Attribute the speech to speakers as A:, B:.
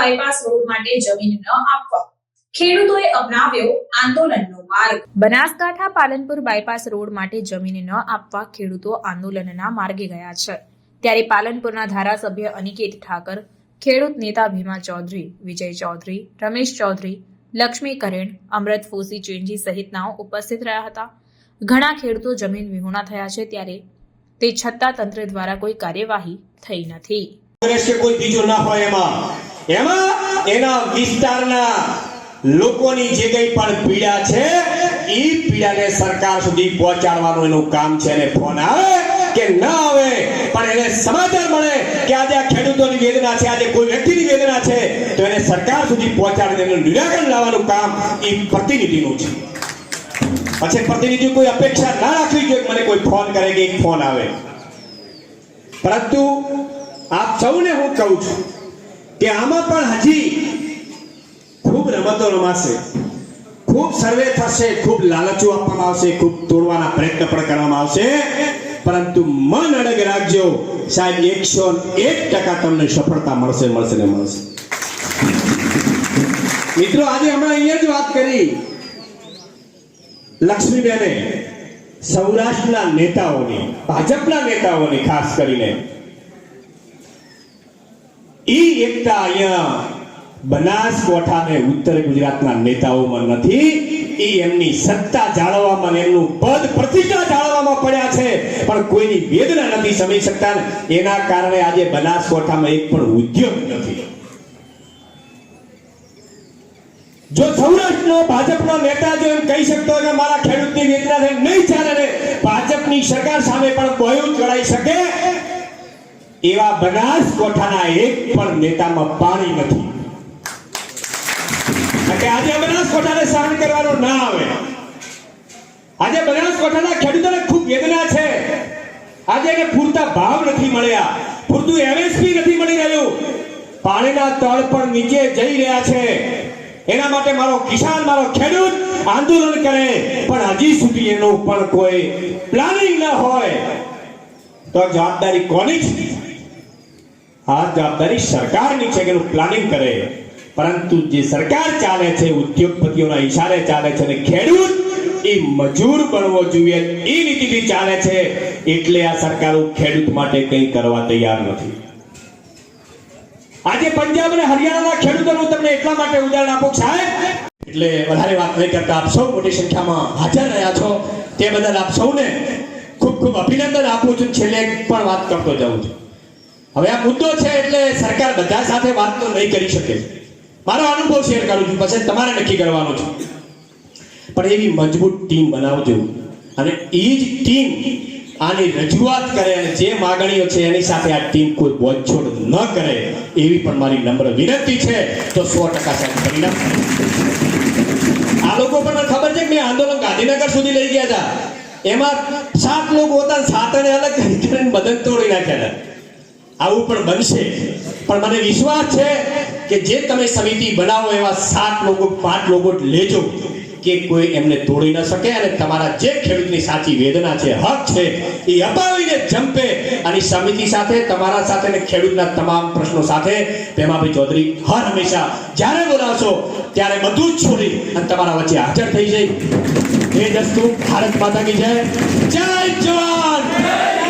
A: Bypass road માટે જમીન ન આપવા. ખેડૂતોએ અપનાવ્યો આંદોલનનો માર્ગ. બનાસકાંઠા પાલનપુર બાયપાસ રોડ માટે જમીન ન આપવા ખેડૂતો આંદોલનના માર્ગે ગયા છે. ત્યારે પાલનપુરના ધારાસભ્ય અનિકેત ઠાકર ખેડૂત નેતા ભીમા ચૌધરી વિજય ચૌધરી રમેશ ચૌધરી લક્ષ્મી કરેણ અમૃત ફોસી ચેનજી સહિતનાઓ ઉપસ્થિત રહ્યા હતા. ઘણા ખેડૂતો જમીન વિહોણા થયા છે ત્યારે તે છતાં તંત્ર દ્વારા કોઈ કાર્યવાહી થઈ નથી.
B: કોઈ બીજો ના હોય એમાં. એમાં એના વિસ્તારના લોકોની જે કંઈ પણ પીડા છે, એ પીડાને સરકાર સુધી પહોંચાડવાનું એનું કામ છે અને ફોન આવે કે ન આવે. પણ એને સમાચાર મળે કે આજે આ ખેડૂતોની વેદના છે, આજે કોઈ વ્યક્તિની વેદના છે, તો એને સરકાર સુધી પહોંચાડીને એનું નિરાકરણ લાવવાનું કામ એ પ્રતિનિધિનું છે. પછી પ્રતિનિધિ કોઈ અપેક્ષા ના રાખવી જોઈએ મને કોઈ ફોન કરે કે એક ફોન આવે. પરંતુ આપ સૌને હું કહું છું કે આમાં પણ હજી ખૂબ રમતો રમાશે. ખૂબ સર્વે થશે, ખૂબ લાલચો આપવામાં આવશે, ખૂબ તોડવાના પ્રયત્ન પણ કરવામાં આવશે. પરંતુ મન અડગ રાખજો, સાહેબ, એકસો એક ટકા તમને સફળતા મળશે મળશે ને મળશે. મિત્રો, આજે હમણાં અહીંયા જ વાત કરી. લક્ષ્મીબેને સૌરાષ્ટ્રના નેતાઓની, ભાજપના નેતાઓની ખાસ કરીને ઈ એકતા અહીંયા બનાસકોઠાને ઉત્તર ગુજરાતના નેતાઓમાં નથી, ઈ એમની સત્તા જાળવવામાં એમનું પદ પ્રતિષ્ઠા જાળવવામાં પડ્યા છે. પણ કોઈની વેદના નથી સમજી શકતા એના કારણે આજે બનાસકોઠામાં એક પણ ઉદ્યોગ નથી. જો સૌરાષ્ટ્રનો ભાજપનો નેતા જો એમ કહી શકતો કે મારા ખેડૂતની વેદના નહીં ચાલે ભાજપની સરકાર સામે પણ બહુ ચડાઈ શકે એવા બનાસકોઠાના એક પણ નેતામાં પાણી નથી. એટલે આજે બનાસકોઠાને સહન કરવાનો ના આવે. આજે બનાસકોઠાના ખેડૂતોને ખૂબ વેદના છે. આજે એને પૂરતા ભાવ નથી મળ્યા. પૂરતું એમએસપી નથી મળી રહ્યું. પાણીના તળ પણ નીચે જઈ રહ્યા છે. એના માટે મારો કિસાન, મારો ખેડૂત આંદોલન કરે. પણ હજી સુધી એનું પણ કોઈ પ્લાનિંગ ન હોય. તો જવાબદારી કોની છે? આ જવાબદારી સરકારની છે કે પ્લાનિંગ કરે. પરંતુ જે સરકાર ચાલે છે, ઉદ્યોગપતિઓના ઈશારે ચાલે છે અને ખેડૂત એ મજૂર બનવો જોઈએ. એ નીતિથી ચાલે છે. એટલે આ સરકારો ખેડૂત માટે કંઈ કરવા તૈયાર નથી. આજે પંજાબ અને હરિયાણાના ખેડૂતોનું તમને એટલા માટે ઉદાહરણ આપું સાહેબ. એટલે વધારે વાત નહીં કરતા, આપ સૌ મોટી સંખ્યામાં હાજર રહ્યા છો. તે બદલ આપ સૌને ખૂબ ખૂબ અભિનંદન આપું છું. છેલ્લે પણ વાત કરતો જાઉં છું. હવે આ મુદ્દો છે એટલે સરકાર બધા સાથે વાત તો નહીં કરી શકે. મારો અનુભવ શેર કરું છું. પછી તમારે નક્કી કરવાનો છે. પણ એવી મજબૂત ટીમ બનાવજો. અને એ જ ટીમ આની રજૂઆત કરે અને જે માગણીઓ છે એની સાથે આ ટીમ કોઈ બોછોડ ન કરે, એવી પણ મારી નમ્ર વિનંતી છે. તો સો ટકા સાહેબ પરિણામ. આ લોકો પણ ખબર છે કે મેં આંદોલન ગાંધીનગર સુધી લઈ ગયા હતા. એમાં સાત લોકો હતા, સાતને અલગ કરી કરીને બદલ તોડી નાખ્યા આવું પણ બનશે. પણ મને વિશ્વાસ છે કે જે તમે સમિતિ બનાવો એવા સાત લોકો, પાંચ લોકો લેજો કે કોઈ એમને તોડી ન શકે અને તમારા જે ખેડૂતની સાચી વેદના છે, હક છે, એ અપાવીને જંપે અને સમિતિ સાથે, તમારા સાથે અને ખેડૂતના તમામ પ્રશ્નો સાથે ભીમાભાઈ ચૌધરી હર હંમેશા જ્યારે બોલાવશો ત્યારે બધું જ છોડી અને તમારા વચ્ચે હાજર થઈ જાય એ દસ્તુ ભારત માતા કી જય. જય જવાન!